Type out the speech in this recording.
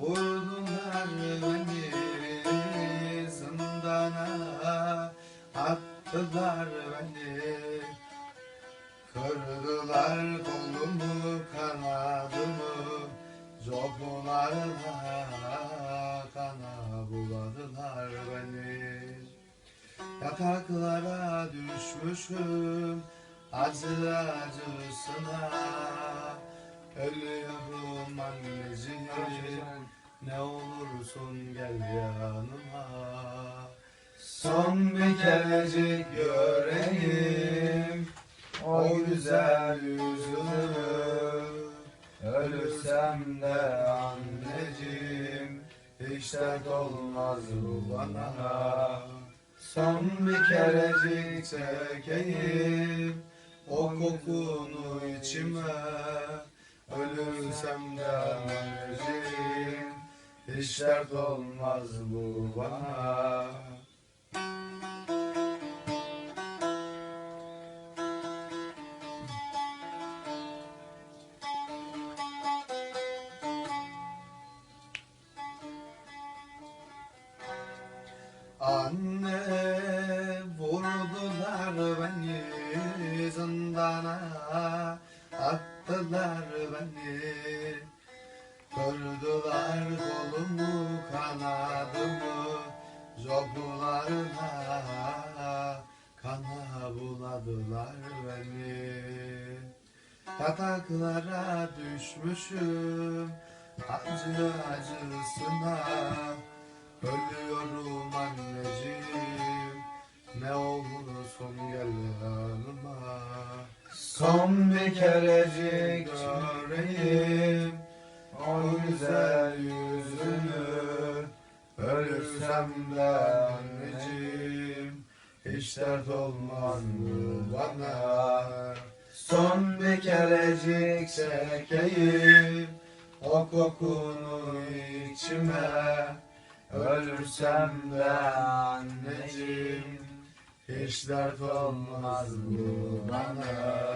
Vurdular beni zindana Attılar beni. Kırdılar kolumu kanadımı Zopularla kana buladılar beni. Yataklara düşmüşüm acı acısına anneciğim ne olursun gel yanıma. Son bir kerecik göreyim. O güzel yüzünü Ölürsem de anneciğim. Hiç dert olmaz bu bana. Son bir kerecik çekeyim. O kokunu içime. Ölürsem de anneciğim hiç dert olmaz bu bana. Anne vurdular beni zindana Attılar beni. Kırdılar Zopularla kana buladılar beni. Yataklara düşmüşüm acı acısına. Ölüyorum anneciğim Ne olursun gel yanıma. Son bir kerecik göreyim O güzel yüzünü Ölürsem de anneciğim Hiç dert olmaz mı bana? Son bir kerecik çekeyim O kokunu içime. Ölürsem de anneciğim Hiç dert olmaz bu bana